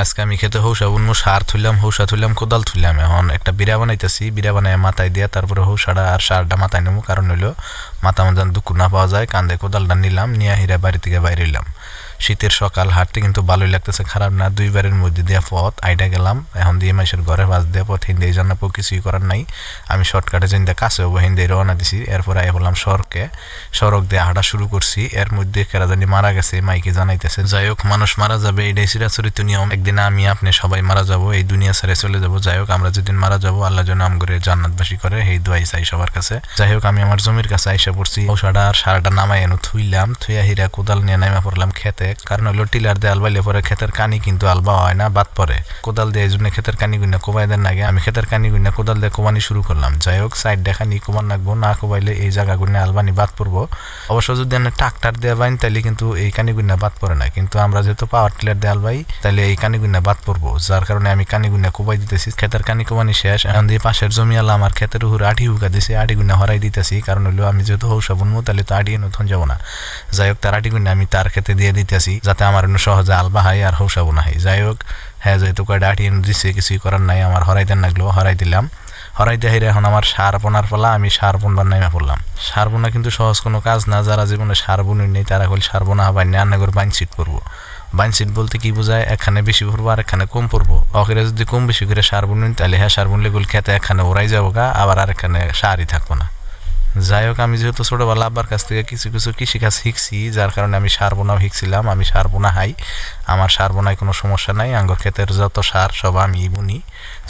আজকে আমি খেতে হৌসা উন্মু সার থুইলাম, হৌসা থুইলাম, কোদাল থুইলাম এখন। একটা বিড়া বানাইতেছি, বিড়া বানায় মাথায় দিয়া তারপরে হৌসাটা আর সারটা মাথায় নেব কারণ হইল, মাথা মাথান দুঃখ না পাওয়া যায়, কান্দে কোদালটা নিলাম, নিয়ে হিরা বাড়ি থেকে বাইরে এলাম শীতের সকাল, হাঁটতে কিন্তু ভালোই লাগতেছে। খারাপ না, দুইবারের মধ্যে দিয়ে পথ আইটা গেলাম। এখন দিয়ে মাসের ঘরে বাস দিয়ে পথ হিন্দি এই জন্য কিছুই করার নাই। আমি শর্টকাটে চিন্তা কাছে হব হিন্দি রওনা দিছি। এরপর আই বললাম সড়কে। সড়ক দিয়ে হাঁটা শুরু করছি। এর মধ্যে কেরা জানি মারা গেছে, মাইকে জানাইতেছে। যাই হোক, মানুষ মারা যাবে, এটাই চিরাচরিত নিয়ম একদিন আমি, আপনি সবাই মারা যাব, এই দুনিয়া ছেড়ে চলে যাব। যাই হোক, আমরা যেদিন মারা যাব, আল্লাহ যেন আম করে জান্নাতবাসী করে এই দোয়াই চাই সবার কাছে। যাই হোক, আমি আমার জমির কাছে আইসা পড়ছি। ঔষধ আর সারাটা নামাই এনে থুইলাম, থুইয়া হিরা কোদাল নিয়ে নামা পড়লাম খেতে। কারণ হলো টিলার দিয়ে আলবাইলে পরে ক্ষেতের কানি কিন্তু আলবা হয় না, বাদ পরে কোদাল দিয়ে এই জন্য ক্ষেতের কানি গুন্না কোবাই দেন নাগে আমি ক্ষেতের কানি গুন্না কোদাল দিয়ে কোবানি শুরু করলাম। যাই হোক, সাইড দেখানি কোবান রাখব, না কোবাইলে এই জায়গা গুন্না আলবানি বাদ পড়ব। অবশ্য যদি আমি ট্রাক্টার দিয়ে বাইন তাহলে কিন্তু এই কানি গুন্না বাদ পড়ে না। কিন্তু আমরা যেহেতু পাওয়ার টিলার দিয়ে আলবাই তাহলে এই কানি গুন্না বাদ পড়ব। যার কারণে আমি কানি গুন্না কোবাই দিতেছি। ক্ষেতের কানি কোবানি শেষ। এখন দিয়ে পাশের জমি আলা আমার ক্ষেতের উপর আঠি হুকা দিছে, আটি গুন্না হরাই দিতেছি। কারণ হলো আমি যেহেতু হৌসা বুনবো তাহলে তো আটি নতুন যাব না। যাই হোক, তার আটি গুন্না আমি তার ক্ষেতে দিয়ে দিতেছি যাতে আমার অন্য সহজে আলবা হাই আর হৌসাবো না হাই যাই হোক হ্যাঁ যেহেতু কয়টা আটি দিছে কিছুই করার নাই, আমার হরাইতে লাগল, হরাই দিলাম। হরাই দেহিরে এখন আমার সার বোনার পালা, আমি সার বোনবার নামে পড়লাম। সার বোনা কিন্তু সহজ কোনো কাজ না, যারা জীবনে সার বুনুই নেই, তারা কল সার বোনা হবাই না করে বাইন সিট করব বাইন সিট বলতে কি বোঝায়? এখানে বেশি পড়ব আর এখানে কম পড়ব অকেরে যদি কম বেশি করে সার বুনুন তাহলে হ্যাঁ সার বুনলে গুল খেতে এখানে ওরাই যাব গা, আবার আর এখানে সারই থাকব না। যাই হোক আমি যেহেতু ছোটোবেলা আব্বার কাছ থেকে কিছু কিছু কৃষিকাজ শিখছি, যার কারণে আমি সার বোনাও শিখছিলাম, আমি সার বোনা হাই। আমার সার বোনায় কোনো সমস্যা নাই, আঙ্গুর ক্ষেতের যত সার, সব আমি বুনি।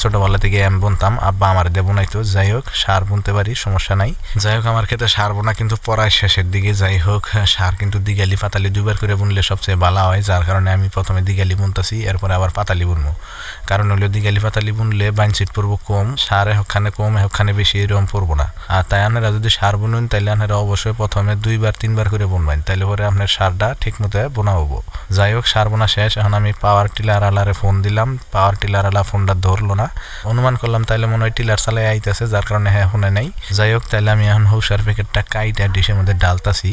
ছোটোবেলা থেকে আমি বুনতাম, আব্বা আমার দিয়ে বোনাইতো, যাই হোক, সার বুনতে পারি, সমস্যা নাই। যাই হোক, আমার ক্ষেত্রে সার বোনা কিন্তু পড়ায় শেষের দিকে, যাই হোক, সার কিন্তু দিগালি পাতালি দুবার করে বুনলে সবচেয়ে ভালো হয়, যার কারণে আমি প্রথমে দিগালি বুনতাছি, এরপরে আবার পাতালি বুনবো। কারণ হলো দিগালি পাতালি বুনলে বাইনসিট পড়ব কম, সার হখানে কম হখানে বেশি এরকম পড়ব না। আর তাই আপনারা যদি সার বুনুন তাহলে আপনারা অবশ্যই প্রথমে দুইবার, তিনবার করে বুনবেন তাহলে পরে আপনার সারটা ঠিক মতো বোনা হব। যাই হোক, সার বোনা শেষ, এখন আমি পাওয়ার টিলার আলারে ফোন দিলাম পাওয়ার টিলার আলা ফোনটা ধরলো না অনুমান করলাম তাহলে মনে হয় টিলার চালাই আইতেছে, যার কারণে হ্যাঁ শুনে নাই। যাই হোক তাহলে আমি এখন হৌসার প্যাকেটটা কাইটা ডিশের মধ্যে ডালতাছি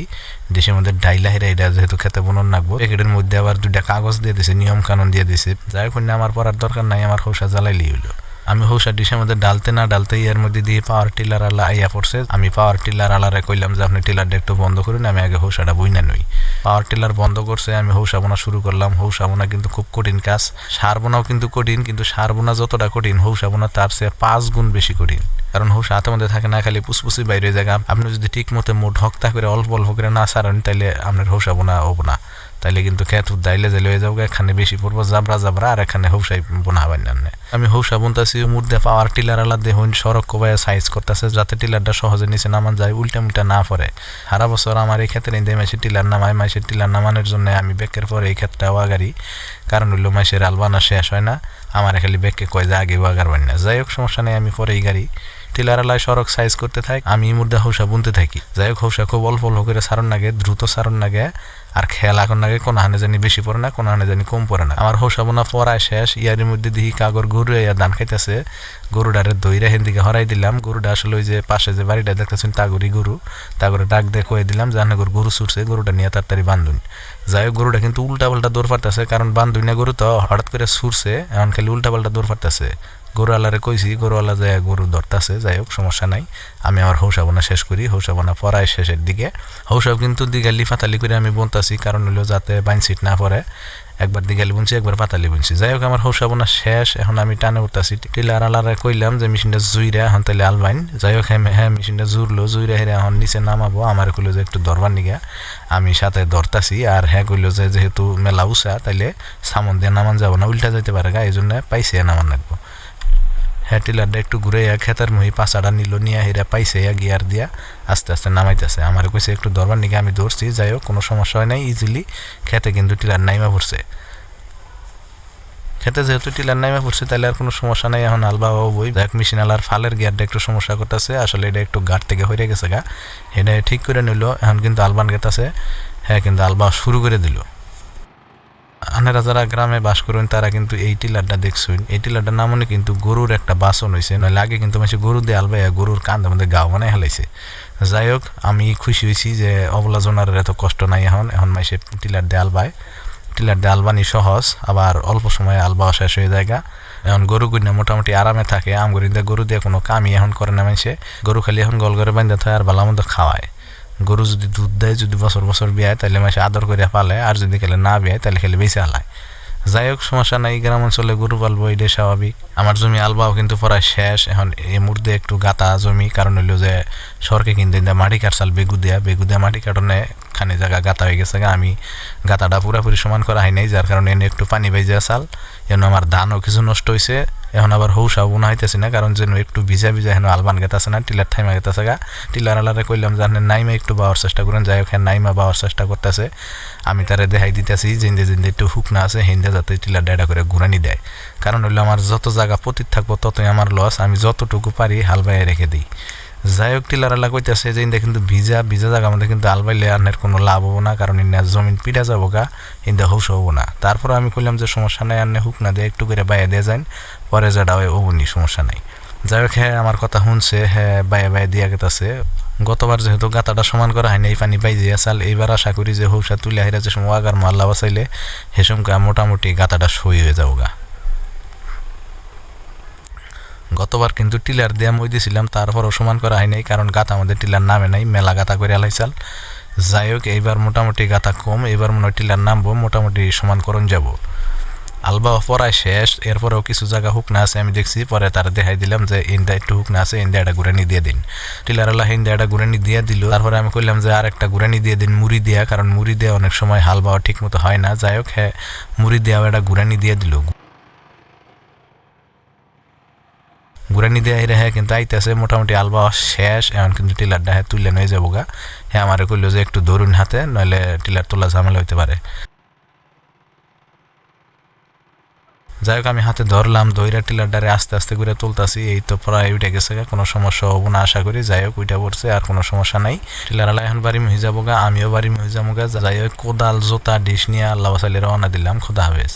ডিশের মধ্যে ডাইলা হেরা এটা যেহেতু খেতে বুনন লাগবো প্যাকেটের মধ্যে আবার দুইটা কাগজ দিয়ে দিছে নিয়ম কানুন দিয়ে দিছে। যাই হোক আমার পড়ার দরকার নাই, আমার হৌসা জ্বালাইলেই হইল। আমি হৌসা ডিশের মধ্যে ডালতে না ডালতে এর মধ্যে দিয়ে পাওয়ার টিলার আলা আইয়া পড়ছে। আমি পাওয়ার টিলার আলারে কইলাম যে, আপনি টিলারটা একটু বন্ধ করুন, আমি আগে হৌসাটা বইনা নই। পাওয়ার টিলার বন্ধ করছে, আমি হৌসা বোনা শুরু করলাম। হৌসা বোনা কিন্তু খুব কঠিন কাজ। সার বোনাও কিন্তু কঠিন, কিন্তু সার বোনা যতটা কঠিন হৌসা বোনা তার চেয়ে পাঁচ গুণ বেশি কঠিন। কারণ হৌসা হাতের মধ্যে থাকে না, খালি পুসপুসি বাইরে জায়গা। আপনি যদি ঠিক মতো মুঠ হক্তা করে, অল্প অল্প করে না সারেন তাহলে আপনার হৌসা বোনা হব না। তাইলে কিন্তু খেত দাইলে যে লয়ে যাব, এখানে বেশি পড়ব, জাবরা জাবরা, আর এখানে হৌসাই বোনা হবেন না আমি হৌসা বুনতাছি মুদ্দে পাওয়ার টিলার আলা দেখুন সড়ক কোবায় সাইজ করতেছে, যাতে টিলারটা সহজে নিচে নামান যায়, উল্টা মুল্টা না পড়ে। সারা বছর আমার এই ক্ষেত্রে ইন্দে মাসে টিলার নামায় মাসের টিলার নামানোর জন্য আমি বেকের পরে এই ক্ষেত্রে ওয়াগারি। কারণ হইল মাসের আলবানা শেষ হয় না, আমার খালি বেককে কয় যে আগে ওয়াগার বান না যাই হোক, সমস্যা নেই, আমি পরে এই গাড়ি। টিলারালায় সড়ক সাইজ করতে থাকি, আমি মুদ্রা হৌসা বুনতে থাকি। যাই হোক, হৌসা খুব অল্প অল্প করে সারণ লাগে দ্রুত সারণ লাগে আর খেয়াল এখন লাগে কোন হানে জানি বেশি পড়ে না, কোন হানে জানি কম পড়ে না। আমার হৌসা বোনা পড়ায় শেষ, ইয়ারের মধ্যে দেখি কাগর গরু ইয়া ধান খাইতেছে, গরুডারে দইরা হেন দিকে হরাই দিলাম। গরুটা আসলে ওই যে পাশে যে বাড়িটা দেখতেছেন, তাগরি গরু, তাগরে ডাক দিয়ে কয়ে দিলাম জানে গরু ছুটছে, গরুটা নিয়ে তাড়াতাড়ি বান্ধুন। যাই হোক, গরুটা কিন্তু উল্টা পাল্টা দৌড় ফারতেছে কারণ বান্ধুন না গরু তো হঠাৎ করে ছুটছে, এখন খালি উল্টা পাল্টা দৌড় ফারতেছে গরুওয়ালারে কইছি, গরুওয়ালা যায় গরু ধরতেছে, যাই হোক, সমস্যা নাই। আমি আমার হৌসাবনা শেষ করি, হৌসাবনা পড়ায় শেষের দিকে। হৌসাব কিন্তু দিগালি ফাতালি করে আমি বনতাছি, কারণ হলো যাতে বাইন সিট না পড়ে, একবার দিগালি বুনছি, একবার পাতালি বুনছি। যাই হোক, আমার হৌসাবনা শেষ, এখন আমি টানে উঠতেছি। টিলার আলারে কইলাম যে, মেশিনটা জুইরা এখন তাহলে আলবাইন। যাই হোক হ্যাঁ মেশিনটা জুরলো জুইরা হেরে এখন নিচে নামাবো। আমার কইলো যে, একটু ধরবার নিগা। আমি সাথে ধরতাছি, আর হ্যাঁ কইলো যে, যেহেতু মেলা উষা তাইলে সামন দিয়ে নামান যাব না, উল্টা যাইতে পারে গা এই জন্য পাইছে নামান রাখব হ্যাঁ টিলারটা একটু ঘুরে খেতার মহি পাশাটা নিল নিয়ে হিরা পাইছে গিয়ার দিয়া। আস্তে আস্তে নামাইতেছে। আমার কইছে, একটু দরবার নিকে আমি ধরছি যাই হোক কোনো সমস্যা হয় নাই ইজিলি খেতে কিন্তু টিলার নাইমা পড়ছে। খেতে যেহেতু টিলার নাইমা পড়ছে তাহলে আর কোনো সমস্যা নাই, এখন আলবা বই। দেখ মেশিন আলার ফালের গিয়ারটা একটু সমস্যা করতেছে, আসলে এটা একটু গাঢ় থেকে হয়ে গেছে গা। এটা ঠিক করে নিল, এখন কিন্তু আলবান গেতাছে হ্যাঁ কিন্তু আলবা শুরু করে দিল। আনারা যারা গ্রামে বাস করেন, তারা কিন্তু এই টিলারটা দেখছেন। এই টিলারটার নামনে কিন্তু গরুর একটা বাসন হয়েছে নইলে আগে কিন্তু মাসে গরু দিয়ে আলবাইয়া গরুর কান্দের মধ্যে গাও মানে হেলাইছে। যাই হোক, আমি খুশি হয়েছি যে অবলা জোনারের এত কষ্ট নাই এখন। এখন মাসে টিলার দিয়ে আলবায়। টিলার দিয়ে আলবানি সহজ, আবার অল্প সময়ে আলবা শেষ হয়ে যায়গা। এখন গরু গুইনা মোটামুটি আরামে থাকে। আমগরি দিয়ে গরু দিয়ে কোনো কামই এখন করে না মানুষে। গরু খালি এখন গল করে বান্ধে থাকে আর ভালো মন্দ খাওয়ায়। গরু যদি দুধ দেয়, যদি বছর বছর বিয়ায় তাহলে মাসে আদর করে পালে আর যদি খেলে না বিয়ায় তাহলে খেলে বেশি আলায় যাই হোক, সমস্যা নাই, গ্রাম অঞ্চলে গরু পালবো, এটাই স্বাভাবিক। আমার জমি আলবাও কিন্তু প্রায় শেষ। এখন এই মুহূর্তে একটু গাতা জমি, কারণ হইল যে সরকে কিন্তু মাটি কাটছাল বেগু দিয়া বেগু দিয়া মাটি কাটনে খানি জায়গা গাতা হয়ে গেছে। আমি গাতাটা পুরাপুরি সমান করা হয় নাই, যার কারণে এনে একটু পানি বাইজে আসাল এখন আমার ধানও কিছু নষ্ট হয়েছে এখন আবার হৌসা বোনা হইতেছে না, কারণ যেন একটু ভিজা ভিজা হেন আলবান গেতাছে না, টিলার ঠাইমা গেতাছে গা। টিলার আলারে কইলাম আপনি নাইমা একটু বাওয়ার চেষ্টা করেন, যাই হোক হ্যাঁ নাইমা বাওয়ার চেষ্টা করতেছে। আমি তারে দেখাই দিতেছি, জিন্দে জিন্দে একটু হুকনা আছে, হিন্দে যাতে টিলার ডাইডা করে ঘুরানি দেয়। কারণ হইল আমার যত জায়গা পতিত থাকব, ততই আমার লস আমি যতটুকু পারি হাল রেখে দিই। যাই হোক টিলারালা কইতেছে যে ইন্দা কিন্তু ভিজা ভিজা জায়গা মধ্যে কিন্তু আলবাইলে আনের কোনো লাভ হব না, কারণ ইন্দা জমিন পিঠা যাব গা, ইন্দা হৌস হব না। তারপর আমি কইলাম যে সমস্যা নাই আনে হুক না দিয়ে একটু করে বাইরে দিয়ে যান পরে যেটা হয় হবনি সমস্যা নাই। যাই হোক হ্যাঁ আমার কথা শুনছে হ্যাঁ বাইরে বাইরে দিয়া গেতাছে। গতবার যেহেতু গাতাটা সমান করা হয়নি, এই পানি পাই যে আসাল এইবার আশা করি যে হৌসা তুলে হাইরা যে সময় আগার মাল্লা বাসাইলে হেসমকা মোটামুটি গাতাটা সই হয়ে যাব গা। গতবার কিন্তু টিলার দিয়ে মই দিয়েছিলাম তারপরও সমান করা হয় নাই, কারণ গাতা আমাদের টিলার নামে নাই, মেলা গাতা করে আলাইছাল যাই হোক, এইবার মোটামুটি গাতা কম এবার মনে হয় টিলার নামবো, মোটামুটি সমান করণ যাব। আলবা পড়ায় শেষ, এরপরেও কিছু জায়গা হুক না আছে, আমি দেখছি, পরে তার দেখাই দিলাম যে ইন্দা একটু হুক না আছে, ইন্দা একটা গুড়ানি দিয়ে দিন। টিলার আল্লাহ ইন্দা একটা গুড়ানি দিয়ে দিল, তারপরে আমি কইলাম যে আর একটা গুড়ানি দিয়ে দিন, মুড়ি দেয়া, কারণ মুড়ি দেওয়া অনেক সময় হাল ঠিক মতো হয় না। যাই হোক হ্যাঁ মুড়ি দেওয়া একটা গুড়ানি দিয়ে দিল। গুরানি দিয়ে হেরে হ্যাঁ কিন্তু আইতেছে, মোটামুটি আলবা শেষ, এখন কিন্তু টিলারটা হ্যাঁ তুলে নিয়ে যাব গা। হ্যাঁ আমারে কইলো যে একটু ধরুন হাতে, নইলে টিলার তোলা ঝামেলা হইতে পারে। যাই হোক, আমি হাতে ধরলাম দইরা টিলার ডারে আস্তে আস্তে করে তুলতাছি, এই তো প্রায় উঠে গেছে কোনো সমস্যা হব না, আশা করি। যাই হোক উইটা পড়ছে, আর কোনো সমস্যা নাই। টিলার আলা এখন বাড়ি হয়ে যাব গা, আমিও বাড়ি হয়ে যাব গা। যাই হোক, কোদাল, জোতা, ডিশ নিয়ে আল্লাহ বাসালে রওনা দিলাম, খোদা হাফেজ।